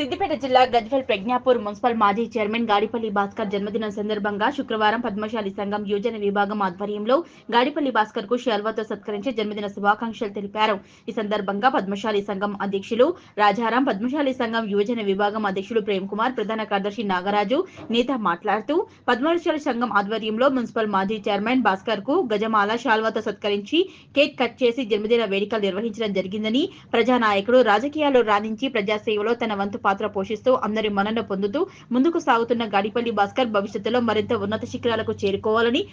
సిద్దిపేట జిల్లా గజ్వెల్ ప్రజ్ఞాపూర్ మున్సిపల్ మాజీ చైర్మన్ గాడిపల్లి భాస్కర్ జన్మదినం సందర్భంగా శుక్రవారం పద్మశాలి సంఘం యువజన విభాగం ఆధ్వర్యంలో గాడిపల్లి భాస్కర్కు షర్వతో సత్కరించి జన్మదిన శుభాకాంక్షలు తెలిపారు. ఈ సందర్భంగా పద్మశాలి సంఘం అధ్యక్షులు రాజారాం పద్మశాలి సంఘం యువజన విభాగం అధ్యక్షులు ప్రేమ్ కుమార్ ప్రధాన కార్యదర్శి నాగరాజు నేత మాట్లాడుతూ పద్మశాలి సంఘం ఆధ్వర్యంలో మున్సిపల్ మాజీ చైర్మన్ భాస్కర్కు గజమాల షాల్వాతో సత్కరించి కేక్ కట్ చేసి జన్మదిన వేడుకలు నిర్వహించడం జరిగిందని ప్రజానాయకుడు రాజకీయాల్లో రాణించి ప్రజాసేవలో తన వంతు పాత్ర పోషిస్తూ అందరి మన్నన పొందుతూ ముందుకు సాగుతున్న గాడిపల్లి భాస్కర్ భవిష్యత్తులో మరింత ఉన్నత శిఖరాలకు చేరుకోవాలని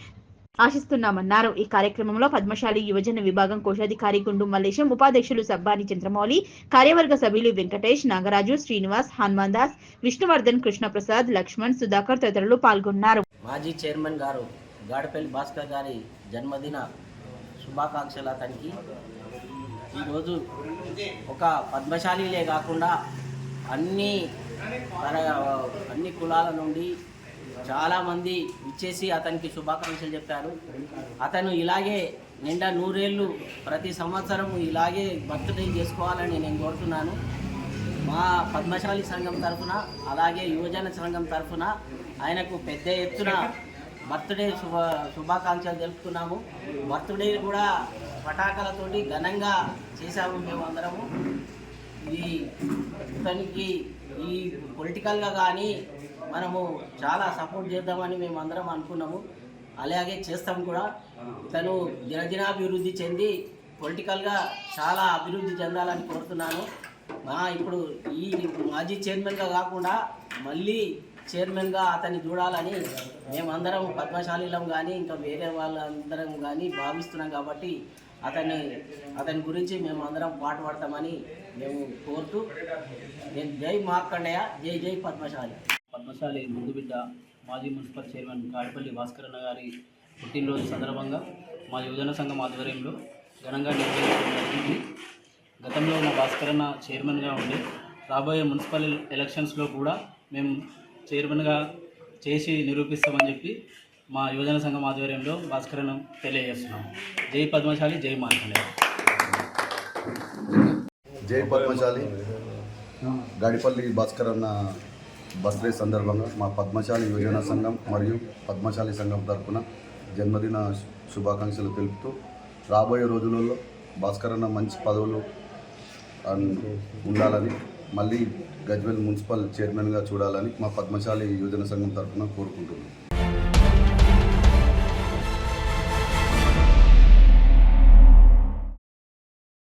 ఆశిస్తున్నామన్నారు. ఈ కార్యక్రమంలో పద్మశాలి యువజన విభాగం కోశాధికారి గుండు మల్లేశం ఉపాధ్యక్షులు సబ్బాని చంద్రమౌళి కార్యవర్గ సభ్యులు వెంకటేష్ నాగరాజు శ్రీనివాస్ హనుమాన్ దాస్ విష్ణువర్ధన్ కృష్ణప్రసాద్ లక్ష్మణ్ సుధాకర్ తదితరులు పాల్గొన్నారు. మాజీ చైర్మన్ గారు గాడిపల్లి భాస్కర్ గారి జన్మదిన శుభాకాంక్షలు అతనికి. ఈరోజు ఒక పద్మశాలిలే కాకుండా అన్ని అన్ని కులాల నుండి చాలామంది ఇచ్చేసి అతనికి శుభాకాంక్షలు చెప్పారు. అతను ఇలాగే నిండా నూరేళ్ళు ప్రతి సంవత్సరం ఇలాగే బర్త్డే చేసుకోవాలని నేను కోరుతున్నాను. మా పద్మశాలి సంఘం తరఫున అలాగే యువజన సంఘం తరఫున ఆయనకు పెద్ద ఎత్తున బర్త్డే శుభ శుభాకాంక్షలు తెలుపుతున్నాము. బర్త్డే కూడా పటాకలతోటి ఘనంగా చేశాము మేము అందరము ఈ ఇతనికి ఈ పొలిటికల్గా కానీ మనము చాలా సపోర్ట్ చేద్దామని మేము అందరం అనుకున్నాము. అలాగే చేస్తాం కూడా. ఇతను దినదినాభివృద్ధి చెంది పొలిటికల్గా చాలా అభివృద్ధి చెందాలని కోరుతున్నాను. మా ఇప్పుడు ఈ మాజీ చైర్మన్గా కాకుండా మళ్ళీ చైర్మన్గా అతన్ని చూడాలని మేమందరం పద్మశాలీలం కానీ ఇంకా వేరే వాళ్ళందరం కానీ భావిస్తున్నాం కాబట్టి అతన్ని అతని గురించి మేము అందరం పాటు పడతామని మేము కోరుతూ నేను జై మార్కండయ్య జై జై పద్మశాలి. పద్మశాలి ముందు బిడ్డ మాజీ మున్సిపల్ చైర్మన్ కాడిపల్లి భాస్కరన్న గారి పుట్టినరోజు సందర్భంగా మా యువజన సంఘం ఆధ్వర్యంలో ఘనంగా నిర్వహించడం జరిగింది. గతంలో మా భాస్కరన్న చైర్మన్గా ఉండి రాబోయే మున్సిపల్ ఎలక్షన్స్లో కూడా మేము చైర్మన్గా చేసి నిరూపిస్తామని చెప్పి మా యువజన సంఘం ఆధ్వర్యంలో భాస్కరన్న తెలియజేస్తున్నాము జై పద్మశాలి జై మార్కండే జై పద్మశాలి. గాడిపల్లి భాస్కర్ అన్న బర్త్డే సందర్భంగా మా పద్మశాలి యువజన సంఘం మరియు పద్మశాలి సంఘం తరఫున జన్మదిన శుభాకాంక్షలు తెలుపుతూ రాబోయే రోజులలో భాస్కర్ అన్న మంచి పదవులు ఉండాలని మళ్ళీ గజ్వెల్ మున్సిపల్ చైర్మన్గా చూడాలని మా పద్మశాలి యువజన సంఘం తరఫున కోరుకుంటున్నాం.